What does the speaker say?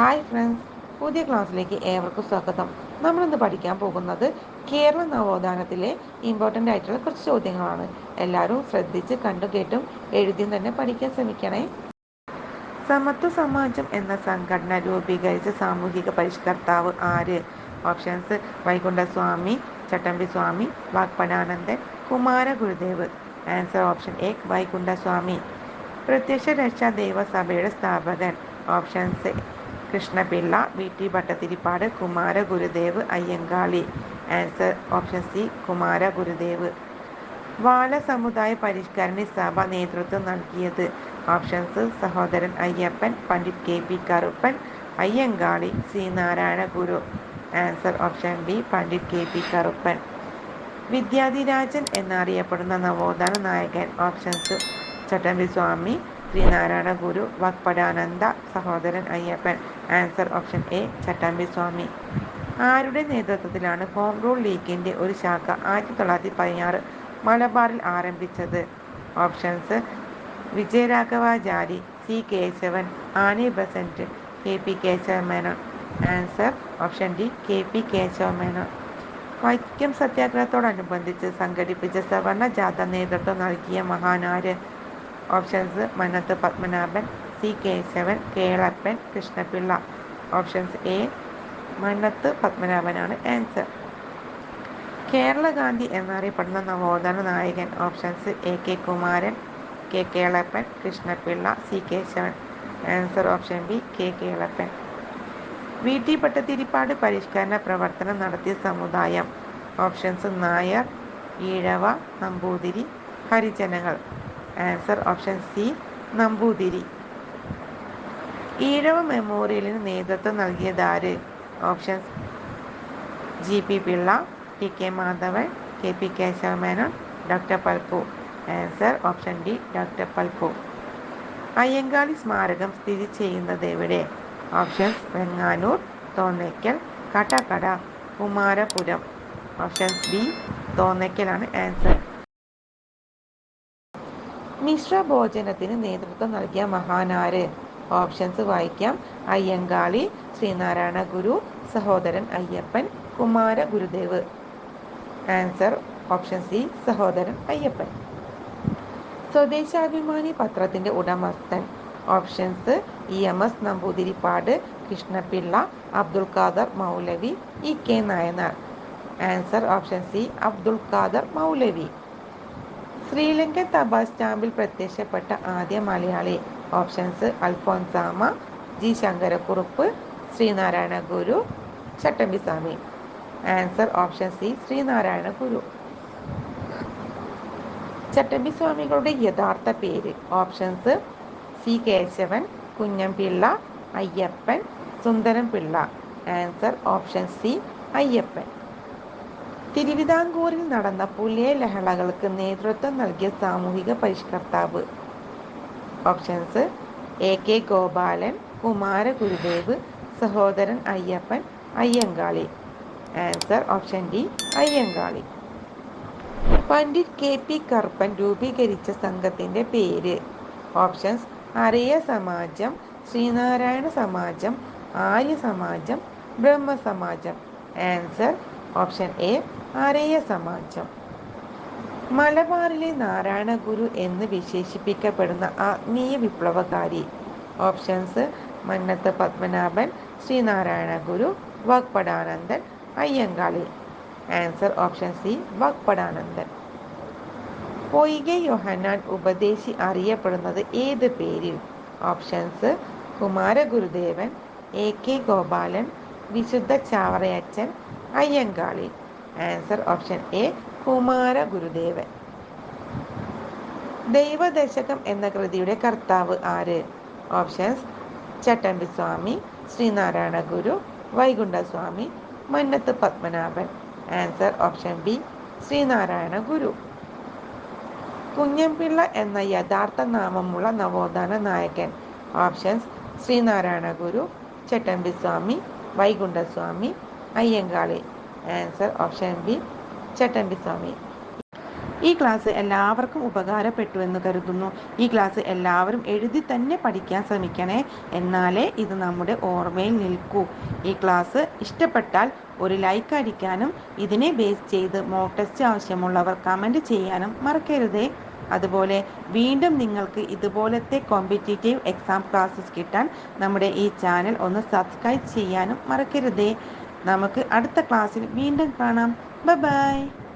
Hi friends പുതിയ ക്ലാസ്സിലേക്ക് ഏവർക്കും സ്വാഗതം. നമ്മളിന്ന് പഠിക്കാൻ പോകുന്നത് കേരള നവോത്ഥാനത്തിലെ ഇമ്പോർട്ടന്റ് ആയിട്ടുള്ള കുറച്ച് ചോദ്യങ്ങളാണ്. എല്ലാവരും ശ്രദ്ധിച്ച് കണ്ടു കേട്ടും എഴുതിയും തന്നെ പഠിക്കാൻ ശ്രമിക്കണേ. സമത്വ സമാജം എന്ന സംഘടന രൂപീകരിച്ച സാമൂഹിക പരിഷ്കർത്താവ് ആര്? Options Vaikundaswami Chattampi Swami Vagbhatanandan Kumara Gurudev. Answer option A Vaikundaswami പ്രത്യക്ഷ രക്ഷാ ദൈവസഭയുടെ സ്ഥാപകൻ. Options Krishnapillai V T Bhattathiripad Kumara Gurudev Ayyankali. Answer option C Kumara Gurudev. വാല സമുദായ പരിഷ്കരണി സഭ നേതൃത്വം നൽകിയത്. Options Sahodaran Ayyappan Pandit K P Karuppan Ayyankali C Narayana Guru. Answer option B Pandit K P Karuppan. Vidyadhirajan എന്നറിയപ്പെടുന്ന നവോത്ഥാന നായകൻ. Options Chattampi Swami Sreenarayana Guru Vagbhatananda Sahodaran Ayyappan answer option A Chattampi Swami. ആരുടെ നേതൃത്വത്തിലാണ് home rule ലീഗിന്റെ ഒരു ശാഖ ആയിരത്തി തൊള്ളായിരത്തി പതിനാറ് മലബാറിൽ ആരംഭിച്ചത്? Options Vijayaraghavachari C Keshavan Annie Besant K P Keshava Menon. Answer option D K P Keshava Menon. Vaikom സത്യാഗ്രഹത്തോടനുബന്ധിച്ച് സംഘടിപ്പിച്ച സവർണ ജാഥ നേതൃത്വം നൽകിയ മഹാനാര്? Options Mannath Padmanabhan C Keshavan Kelappan Krishnapillai options A Mannath പത്മനാഭനാണ് answer Kerala Gandhi എന്നറിയപ്പെടുന്ന നവോത്ഥാന നായകൻ. Options A K Kumaran K Kelappan Krishnapillai C Keshavan answer option B K Kelappan V T Bhattathiripad പരിഷ്കരണ പ്രവർത്തനം നടത്തിയ സമുദായം options Nair Ezhava Namboothiri ഹരിജനങ്ങൾ answer option C Namboothiri. Ezhava മെമ്മോറിയലിന് നേതൃത്വം നൽകിയതാര് options G P Pillai T K Madhavan K P Keshavamenon doctor Palpu answer option D doctor Palpu Ayyankali സ്മാരകം സ്ഥിതി ചെയ്യുന്നത് എവിടെ? Options Venganoor Thonnakkal Kattakada Kumarapuram. Options B തോന്നയ്ക്കലാണ് answer മിശ്ര ഭോജനത്തിന് നേതൃത്വം നൽകിയ മഹാനാര്? ഓപ്ഷൻസ് വായിക്കാം. Ayyankali Sreenarayana Guru Sahodaran Ayyappan Kumara Gurudev. Answer option C Sahodaran Ayyappan. Swadeshabhimani പത്രത്തിന്റെ ഉടമസ്ഥൻ. Options E M S Namboodiripad Krishnapillai Abdul Khader Moulavi E K Nayanar. Answer option C Abdul Khader Moulavi. Sri Lankan തപാൽ സ്റ്റാമ്പിൽ പ്രത്യക്ഷപ്പെട്ട ആദ്യ Malayali options Alphonsamma G Sankarakurup Sreenarayana Guru Chattampiswami. Answer option C Sreenarayana Guru. ചട്ടമ്പിസ്വാമികളുടെ യഥാർത്ഥ പേര് options C Kesavan Kunjanpillai Ayyappan Sundaram Pillai answer option C Ayyappan. തിരുവിതാംകൂറിൽ നടന്ന പുലിയ ലഹളകൾക്ക് നേതൃത്വം നൽകിയ സാമൂഹിക പരിഷ്കർത്താവ്. Options A K Gopalan Kumara Gurudev Sahodaran Ayyappan Ayyankali. Answer option D Ayyankali. Pandit K P Karuppan രൂപീകരിച്ച സംഘത്തിന്റെ പേര്. Options Arya Samajam Sreenarayana Samajam Arya Samajam Brahmasamajam answer option A Arya Samajam. മലബാറിലെ നാരായണ ഗുരു എന്ന് വിശേഷിപ്പിക്കപ്പെടുന്ന ആത്മീയ വിപ്ലവകാരി. Options Mannath Padmanabhan Sreenarayana Guru Vagbhatanandan Ayyankali. Answer option C Vagbhatanandan Poike Yohannan ഉപദേശി അറിയപ്പെടുന്നത് ഏത് പേരിൽ? Options Kumaragurudevan A K Gopalan വിശുദ്ധ Chavarayachan Ayyankali answer option A Kumara Gurudevan. Daivadasakam എന്ന കൃതിയുടെ കർത്താവ് ആര്? Options Chattampi Swami Sreenarayana Guru Vaikundaswami Mannath Padmanabhan. Answer option B Sreenarayana Guru. Kunjampilla എന്ന യഥാർത്ഥ നാമമുള്ള നവോത്ഥാന നായകൻ. Options Sreenarayana Guru Chattampi Swami Vaikundaswami Ayyankali. Answer option B Chattampi Swami ഈ ക്ലാസ് എല്ലാവർക്കും ഉപകാരപ്പെട്ടു എന്ന് കരുതുന്നു. ഈ ക്ലാസ് എല്ലാവരും എഴുതി തന്നെ പഠിക്കാൻ ശ്രമിക്കണേ. എന്നാലേ ഇത് നമ്മുടെ ഓർമ്മയിൽ നിൽക്കൂ. ഈ ക്ലാസ് ഇഷ്ടപ്പെട്ടാൽ ഒരു ലൈക്ക് അടിക്കാനും ഇതിനെ ബേസ് ചെയ്ത് മോക്ക് ടെസ്റ്റ് ആവശ്യമുള്ളവർ കമന്റ് ചെയ്യാനും മറക്കരുതേ. അതുപോലെ വീണ്ടും നിങ്ങൾക്ക് ഇതുപോലത്തെ കോമ്പറ്റേറ്റീവ് എക്സാം ക്ലാസ്സസ് കിട്ടാൻ നമ്മുടെ ഈ ചാനൽ ഒന്ന് സബ്സ്ക്രൈബ് ചെയ്യാനും മറക്കരുതേ. നമുക്ക് അടുത്ത ക്ലാസ്സിൽ വീണ്ടും കാണാം. ബൈ